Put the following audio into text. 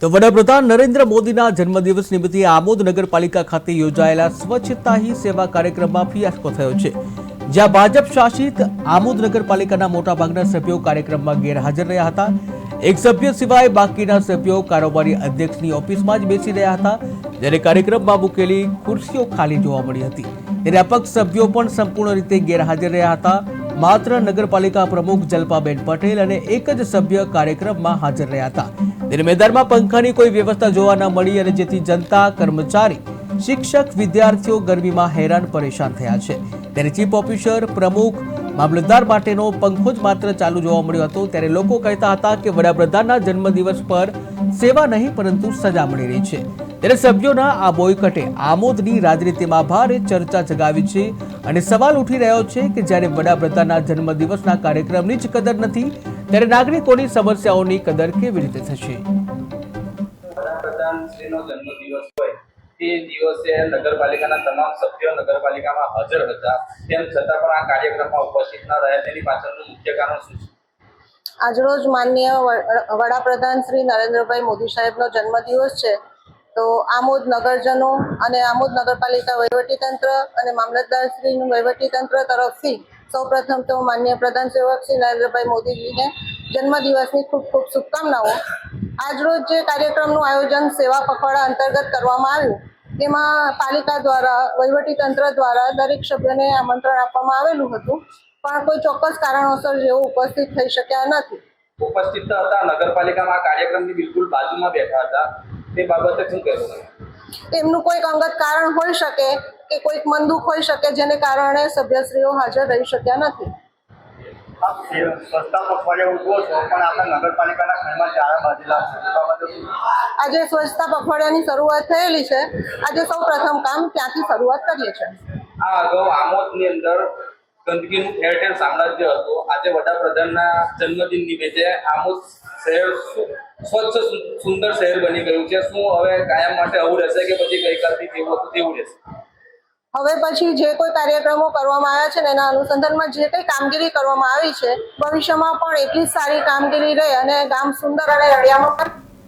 તો વડાપ્રધાન નરેન્દ્ર મોદીના જન્મદિવસ નિમિત્તે આમોદ નગરપાલિકા ખાતે યોજાયેલા સ્વચ્છતા હી સેવા કાર્યક્રમમાં ફિયાસ્કો થયો છે, જ્યાં ભાજપ શાસિત આમોદ નગરપાલિકાના મોટાભાગના સભ્યો કાર્યક્રમમાં ગેરહાજર રહ્યા હતા. એક સભ્ય સિવાય બાકીના સભ્યો કારોબારી અધ્યક્ષની ઓફિસમાં જ બેસી રહ્યા હતા. જ્યારે કાર્યક્રમમાં મૂકેલી ખુરશીઓ ખાલી જોવા મળી હતી. ત્યારે અપક્ષ સભ્યો પણ સંપૂર્ણ રીતે ગેરહાજર રહ્યા હતા. માત્ર નગરપાલિકા પ્રમુખ જલ્પાબેન પટેલ અને એક જ સભ્ય કાર્યક્રમમાં હાજર રહ્યા હતા. ત્યારે મેદાનમાં પંખાની કોઈ વ્યવસ્થા જોવા ન મળી અને જેથી જનતા, કર્મચારી, શિક્ષક, વિદ્યાર્થીઓ ગરમીમાં હેરાન પરેશાન થયા છે. ત્યારે ચીફ ઓફિસર, પ્રમુખ મામલતદાર માટેનો પંખો જ માત્ર ચાલુ જોવા મળ્યો હતો, ત્યારે લોકો કહેતા હતા કે વડાપ્રધાનના જન્મદિવસ પર સેવા નહીં, પરંતુ સજા મળી રહી છે. ત્યારે સભ્યોના આ બોયકટે આમોદની રાજનીતિમાં ભારે ચર્ચા જગાવી છે અને સવાલ ઉઠી રહ્યો છે કે જ્યારે વડાપ્રધાનના જન્મદિવસના કાર્યક્રમની જ કદર નથી, ત્યારે નાગરિકોની સમસ્યાઓની કદર કેવી રીતે થશે? વડાપ્રધાન શ્રીનો જન્મદિવસ તે દિવસે નગરપાલિકાના તમામ સભ્યો નગરપાલિકામાં હાજર હતા. તેમ છતાં પણ આ કાર્યક્રમમાં ઉપસ્થિત ન રહ્યા. તેની પાછળનું મુખ્ય કારણ શું છે? આજરોજ માનનીય વડાપ્રધાન શ્રી નરેન્દ્રભાઈ મોદી સાહેબનો જન્મદિવસ છે. તો આમોદ નગરજનો અને આમોદ નગરપાલિકા વહીવટીતંત્ર અને મામલતદાર શ્રીનું વહીવટીતંત્ર તરફથી સૌપ્રથમ તો માન્ય પ્રધાન સેવક શ્રી નરેન્દ્રભાઈ મોદીજીને જન્મદિવસની ખૂબ ખૂબ શુભકામનાઓ. આજરોજ જે કાર્યક્રમનું આયોજન સેવા પખવાડા અંતર્ગત કરવામાં આવ્યું તેમાં પાલિકા દ્વારા વહીવટીતંત્ર દ્વારા દરેક સભ્યોને આમંત્રણ આપવામાં આવેલું હતું પણ કોઈ ચોક્કસ કારણોસર જેઓ ઉપસ્થિત થઈ શક્યા નથી. ઉપસ્થિત હતા નગરપાલિકામાં કાર્યક્રમની બિલકુલ બાજુમાં બેઠા હતા. તે બાબતે શું કહેવું? એમનું કોઈક અંગત કારણ હોઈ શકે કે કોઈક મન હોઈ શકે જેને કારણે સભ્યશ્રીઓ હાજર રહી શક્યા નથી. આજે સ્વચ્છતા પખવાડિયાની શરૂઆત થયેલી છે. આજે સૌ પ્રથમ કામ ત્યાંથી શરૂઆત કરીએ છીએ. આ અગાઉ આમોદની અંદર ગંદકીનું ઠેર સામ્રાજ્ય હતું. આજે વડાપ્રધાનના જન્મદિન નિમિત્તે આમોદ શહેર સ્વચ્છ સુંદર શહેર બની ગયું છે. શું હવે કાયમ માટે આવું રહેશે કે પછી ગઈકાલથી જેવું હતું તેવું રહેશે? હવે પછી જે કોઈ કાર્યક્રમો કરવામાં આવ્યા છે ને એના અનુસંધાનમાં જે કંઈ કામગીરી કરવામાં આવી છે, ભવિષ્યમાં પણ એટલી જ સારી કામગીરી રહે અને ગામ સુંદર અને રળિયામણ